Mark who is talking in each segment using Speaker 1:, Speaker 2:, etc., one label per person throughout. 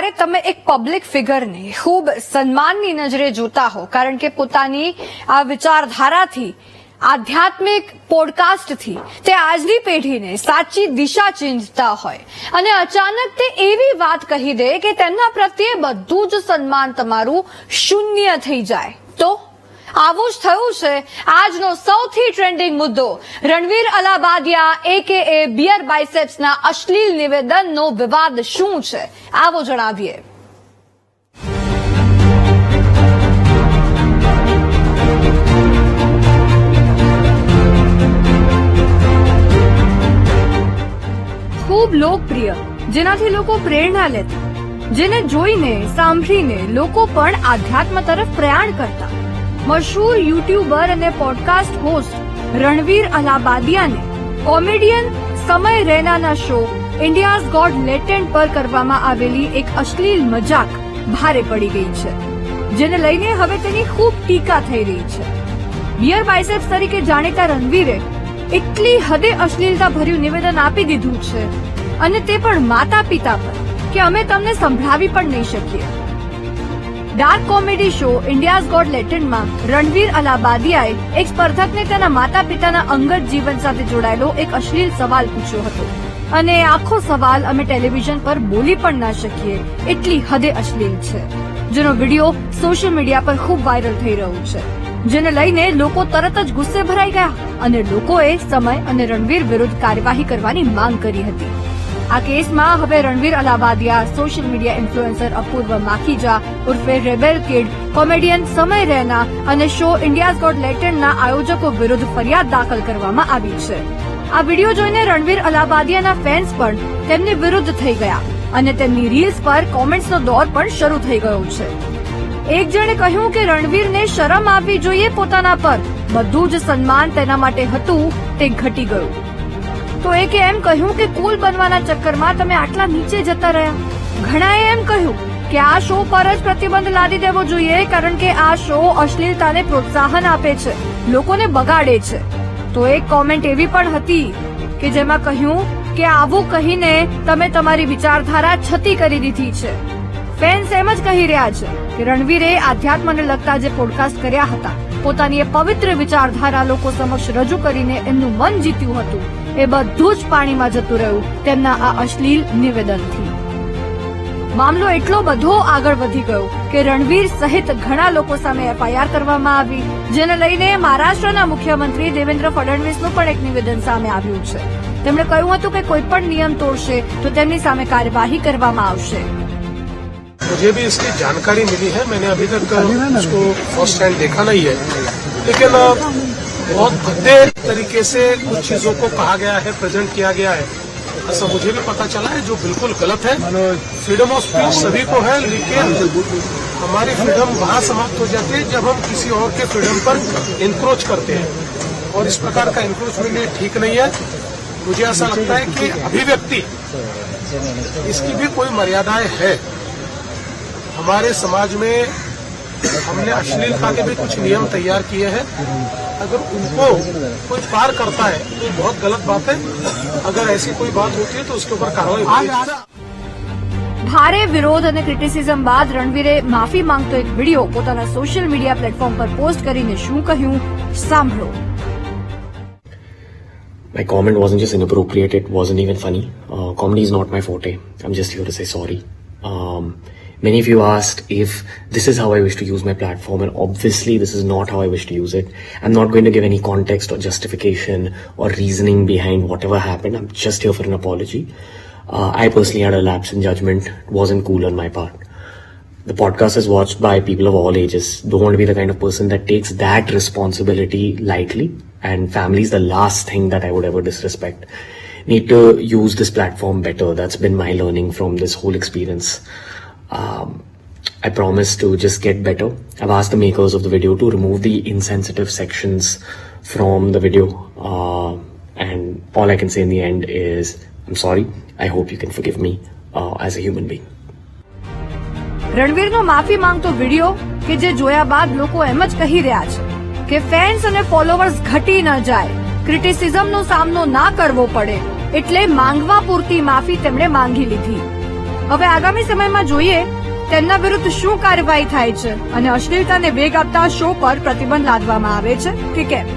Speaker 1: જ્યારે તમે એક પબ્લિક ફિગરને ખૂબ સન્માનની નજરે જોતા હો, કારણ કે પોતાની આ વિચારધારાથી, આધ્યાત્મિક પોડકાસ્ટથી તે આજની પેઢીને સાચી દિશા ચીંધતા હોય. અને અચાનક તે એવી વાત કહી દે કે તેમના પ્રત્યે બધું જ સન્માન તમારું શૂન્ય થઈ જાય. તો આવું જ થયું છે. આજનો સૌથી ટ્રેન્ડિંગ મુદ્દો, રણવીર અલાબાદિયા એકે એ બિયર બાયસેપ્સના અશ્લીલ નિવેદનનો વિવાદ શું છે? આવો જણાવીએ. ખૂબ લોકપ્રિય, જેનાથી લોકો પ્રેરણા લેતા, જેને જોઈને, સાંભળીને લોકો પણ આધ્યાત્મ તરફ પ્રયાણ કરતા. મશહૂર યુટ્યુબર અને પોડકાસ્ટ હોસ્ટ રણવીર અલાબાદિયાને કોમેડિયન સમય રૈનાના શો ઇન્ડિયાઝ ગોડ લેટેન્ટ પર કરવામાં આવેલી એક અશ્લીલ મજાક ભારે પડી ગઈ છે, જેને લઈને હવે તેની ખૂબ ટીકા થઈ રહી છે. બિયર બાયસેપ્સ તરીકે જાણીતા રણવીરે એટલી હદે અશ્લીલતા ભર્યું નિવેદન આપી દીધું છે અને તે પણ માતા પિતા પર, કે અમે તમને સંભળાવી પણ નહીં શકીએ. Dark comedy show India's got લેટેન્ડમાં Ranveer અલાબાદિયાએ એક સ્પર્ધકને તેના માતા પિતાના અંગત જીવન સાથે જોડાયેલો એક અશ્લીલ સવાલ પૂછ્યો હતો. અને આખો સવાલ અમે ટેલિવિઝન પર બોલી પણ ના શકીએ એટલી હદે અશ્લીલ છે. જેનો વીડિયો સોશિયલ મીડિયા પર ખૂબ વાયરલ થઈ રહ્યો છે. જેને લઈને લોકો તરત જ ગુસ્સે ભરાઈ ગયા અને લોકોએ સમય અને રણવીર વિરુદ્ધ કાર્યવાહી કરવાની માંગ કરી હતી. આ કેસમાં હવે Ranveer Allahbadia social media influencer Apoorva Makhija, ઉર્ફે રેબેલ કિડ કોમેડિયન સમય રૈના અને શો ઇન્ડિયાઝ ગોટ લેટેન્ડના આયોજકો વિરુદ્ધ ફરિયાદ દાખલ કરવામાં આવી છે. આ વીડિયો જોઈને રણવીર અલાબાદિયાના ફેન્સ પણ તેમની વિરુદ્ધ થઈ ગયા અને તેમની રીલ્સ પર કોમેન્ટ્સનો દોર પણ શરૂ થઈ ગયો છે. એક જણે કહ્યું કે રણવીરને શરમ આવવી જોઈએ પોતાના પર. બધું જ સન્માન તેના માટે હતું, તે ઘટી ગયું. તો એ કે એમ કહ્યું કે કુલ બનવાના ચક્કરમાં તમે આટલા નીચે જતા રહ્યા. ઘણાએ એમ કહ્યું કે આ શો પર જ પ્રતિબંધ લાદી દેવો જોઈએ કારણ કે આ શો અશ્લીલતાને પ્રોત્સાહન આપે છે, લોકોને બગાડે છે. તો એક કોમેન્ટ એવી પણ હતી કે જેમાં કહ્યું કે આવું કહીને તમે તમારી વિચારધારા છતી કરી દીધી છે. ફેન્સ એમ જ કહી રહ્યા છે કે રણવીરે આધ્યાત્મને લગતા જે પોડકાસ્ટ કર્યા હતા, પોતાની એ પવિત્ર વિચારધારા લોકો સમક્ષ રજૂ કરીને એમનું મન જીત્યું હતું. એ બધું જ પાણીમાં જતું રહ્યું તેમના આ અશ્લીલ નિવેદનથી મામલો એટલો બધો આગળ વધી ગયો કે રણવીર સહિત ઘણા લોકો સામે એફઆઈઆર કરવામાં આવી જેને લઈને મહારાષ્ટ્રના મુખ્યમંત્રી દેવેન્દ્ર ફડણવીસનું પણ એક નિવેદન સામે આવ્યું છે તેમણે કહ્યું હતું કે કોઈ પણ નિયમ તોડશે તો તેમની સામે કાર્યવાહી કરવામાં આવશે
Speaker 2: मुझे भी इसकी जानकारी मिली है मैंने अभी तक उसको फर्स्ट हैंड देखा नहीं है लेकिन अ, बहुत भद्दे तरीके से कुछ चीज़ों को कहा गया है प्रेजेंट किया गया है। ऐसा मुझे भी पता चला है, जो बिल्कुल गलत है। फ्रीडम ऑफ़ स्पीच सभी को है, लेकिन हमारी फ्रीडम वहाँ समाप्त हो जाती है जब हम किसी और के फ्रीडम पर इंक्रोच करते हैं। और इस प्रकार का इंक्रोचमेंट ये ठीक नहीं है। मुझे ऐसा लगता है कि अभिव्यक्ति, इसकी भी कोई मर्यादाएँ है। हमारे समाज में हमने अश्लीलता के भी कुछ नियम तैयार किए हैं। अगर उनको कोई पार करता है तो ये बहुत गलत बात है अगर ऐसी कोई बात होती है तो उसके ऊपर कार्रवाई होनी चाहिए
Speaker 1: ભારે વિરોધ અને ક્રિટિસિઝમ બાદ રણવીરે માફી માંગતો એક વિડીયો પોતાના સોશિયલ મીડિયા પ્લેટફોર્મ પર પોસ્ટ કરીને શું કહ્યું સાંભળો
Speaker 3: My comment wasn't just inappropriate, it wasn't even funny. Uh, comedy is not my forte. I'm just here to say sorry. Um, many of you asked if this is how I wish to use my platform, and obviously, this is not how I wish to use it. I'm not going to give any context or justification or reasoning behind whatever happened. I'm just here for an apology. Uh, I personally had a lapse in judgment. It wasn't cool on my part. The podcast is watched by people of all ages. Don't want to be the kind of person that takes that responsibility lightly. And family is the last thing that I would ever disrespect. Need to use this platform better. That's been my learning from this whole experience. Um, I promise to just get better. I've asked the makers of the video to remove the insensitive sections from the video. Uh, and all I can say in the end is, I'm sorry. I hope you can forgive me uh, as a human being.
Speaker 1: રણવીરનો માફી માંગતો video કે જે જોયા બાદ લોકો એમ જ કહી રહ્યા છે કે ફેન્સ અને ફોલોવર્સ ઘટી ન જાય ક્રિટિસિઝમનો સામનો ના કરવો પડે એટલે માંગવા પૂરતી માફી તેમણે માંગી લીધી હવે આગામી સમયમાં જોઈએ તેમના વિરુદ્ધ શું કાર્યવાહી થાય છે અને અશ્લીલતાને વેગ આપતા શો પર પ્રતિબંધ લાદવામાં આવે છે કે કેમ?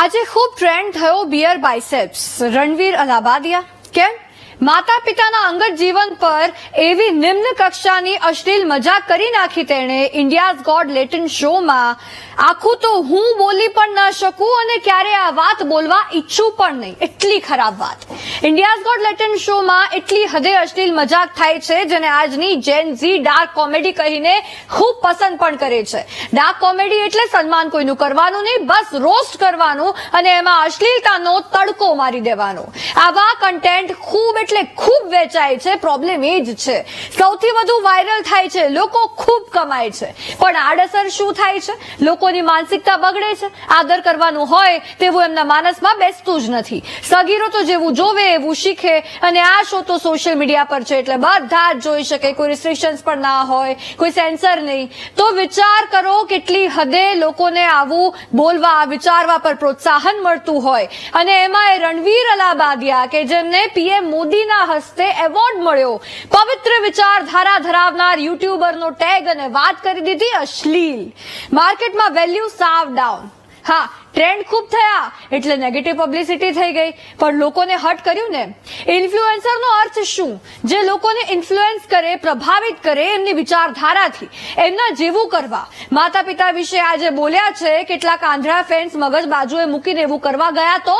Speaker 1: આજે ખૂબ ટ્રેન્ડ થયો બિયર બાયસેપ્સ રણવીર અલાબાદિયા, કેમ? માતા પિતાના અંગત જીવન પર એવી નિમ્ન કક્ષાની અશ્લીલ મજાક કરી નાખી તેણે ઇન્ડિયાઝ ગોડ લેટન શોમાં. આખું તો હું બોલી પણ ન શકું અને ક્યારે આ વાત બોલવા ઈચ્છું પણ નહીં. એટલી ખરાબ વાત. ઇન્ડિયાઝ ગોડ લેટન શોમાં એટલી હદે અશ્લીલ મજાક થાય છે જેને આજની જેન ઝી ડાર્ક કોમેડી કહીને ખૂબ પસંદ પણ કરે છે. ડાર્ક કોમેડી એટલે સન્માન કોઈનું કરવાનું નહીં, બસ રોસ્ટ કરવાનું અને એમાં અશ્લીલતાનો તડકો મારી દેવાનો. આવા કન્ટેન્ટ ખૂબ એટલે ખૂબ વેચાય છે પ્રોબ્લેમ એ જ છે. સૌથી વધુ વાયરલ થાય છે, લોકો ખૂબ કમાય છે. પણ આડઅસર શું થાય છે? લોકોની માનસિકતા બગડે છે. આદર કરવાનું હોય તેવું એમના માનસમાં બેસતું જ નથી. સગીરો તો જેવું જોવે, એવું શીખે અને આ શો તો સોશિયલ મીડિયા પર છે. એટલે બધા જ જોઈ શકે, કોઈ રિસ્ટ્રિક્શન્સ પણ ના હોય, કોઈ સેન્સર નહીં. તો વિચાર કરો કેટલી હદે લોકોને આવું બોલવા, વિચારવા પર પ્રોત્સાહન મળતું હોય. અને એમાં એ રણવીર અલાબાદિયા કે જેમને પીએમ મોદીના હસ્તે એવોર્ડ મળ્યો. પવિત્ર વિચારધારા ધરાવનાર યુટ્યુબરનો ટેગ અને વાત કરી દીધી અશ્લીલ. માર્કેટમાં વેલ્યુ સાવ ડાઉન. હા, ટ્રેન્ડ ખૂબ થયા, એટલે નેગેટિવ પબ્લિસિટી થઈ ગઈ. પણ લોકોને હટ કર્યું ને? ઇન્ફ્લુએન્સરનો અર્થ શું? જે લોકોને ઇન્ફ્લુએન્સ કરે, પ્રભાવિત કરે એમની વિચારધારાથી, એમના જેવું કરવા. માતા પિતા વિશે આજે બોલ્યા છે, કેટલાક આંધળા ફેન્સ મગજ બાજુએ મૂકીને એવું કરવા ગયા તો?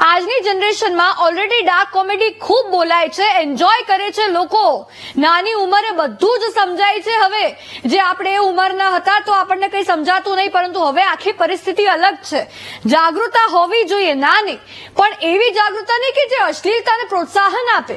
Speaker 1: આજની જનરેશનમાં ઓલરેડી ડાર્ક કોમેડી ખૂબ બોલાય છે એન્જોય કરે છે લોકો. નાની ઉંમરે બધું જ સમજાય છે હવે. જે આપણે એ ઉંમરના હતા તો આપણને કંઈ સમજાતું નહીં, પરંતુ હવે આખી પરિસ્થિતિ અલગ છે. જાગૃતતા હોવી જોઈએ નાની પણ એવી જાગૃતતા નહીં કે જે અશ્લીલતાને પ્રોત્સાહન આપે.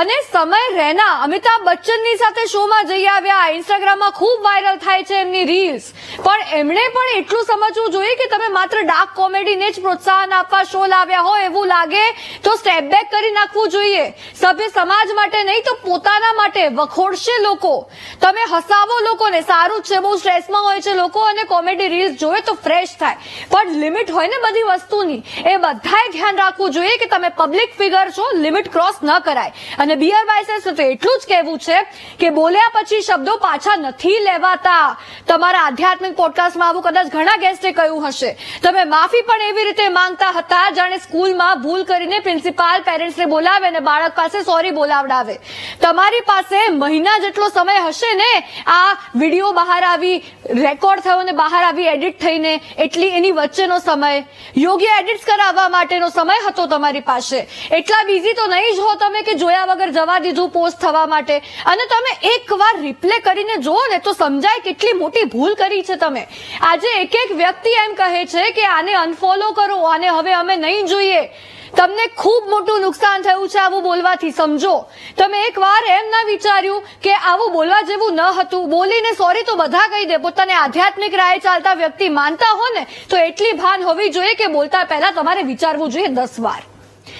Speaker 1: અને સમય રહેના અમિતાભ બચ્ચનની સાથે શોમાં જઈ આવ્યા. ઇન્સ્ટાગ્રામમાં ખૂબ વાયરલ થાય છે એમની રીલ્સ પણ એમણે પણ એટલું સમજવું જોઈએ કે તમે માત્ર ડાર્ક કોમેડીને જ પ્રોત્સાહન આપવા શો લાવ્યા હોય એવું લાગે તો સ્ટેપ બેક કરી નાખવું જોઈએ. સભ્ય સમાજ માટે નહીં તો પોતાના માટે વખોડશે લોકો. તમે હસાવો લોકોને, સારું છે, બહુ સ્ટ્રેસમાં હોય છે લોકો અને કોમેડી રીલ્સ જોવે તો ફ્રેશ થાય. પણ લિમિટ હોય ને બધી વસ્તુની, એ બધાએ ધ્યાન રાખવું જોઈએ કે તમે પબ્લિક ફિગર છો લિમિટ ક્રોસ ન કરાય. અને બિયર બાયસેસ તો એટલું જ કહેવું છે કે બોલ્યા પછી શબ્દો પાછા નથી લેવાતા. તમારા આધ્યાત્મિક પોડકાસ્ટમાં આવું કદાચ ઘણા ગેસ્ટે કહ્યું હશે. તમે માફી પણ એવી રીતે માંગતા હતા જાણે સ્કૂલમાં ભૂલ કરીને પ્રિન્સિપાલ પેરેન્ટ્સને બોલાવે અને બાળક પાસે સોરી બોલાવડાવે. તમારી પાસે મહિના જેટલો સમય હશે ને, આ વીડિયો બહાર આવી, રેકોર્ડ થયો ને બહાર આવી એડિટ થઈને એટલી એની વચ્ચેનો સમય. યોગ્ય એડિટ્સ કરાવવા માટેનો સમય હતો તમારી પાસે. એટલા બિઝી તો નહીં જ હો તમે કે જોયા વગર જવા દીધું પોસ્ટ થવા માટે. અને તમે એકવાર રિપ્લે કરીને જુઓ ને તો સમજાય કેટલી મોટી ભૂલ કરી છે તમે. આજે એક એક વ્યક્તિ એમ કહે છે કે આને અનફોલો કરો, આને હવે અમે નહીં જોઈએ. તમને ખૂબ મોટું નુકસાન થયું છે આવું બોલવાથી, સમજો. તમે એકવાર એમ ના વિચાર્યું કે આવું બોલવા જેવું ન હતું. બોલીને સોરી તો બધા કહી દે. પોતાને આધ્યાત્મિક રાય ચાલતા વ્યક્તિ માનતા હો ને, તો એટલી ભાન હોવી જોઈએ કે બોલતા પહેલા તમારે વિચારવું જોઈએ દસ વાર.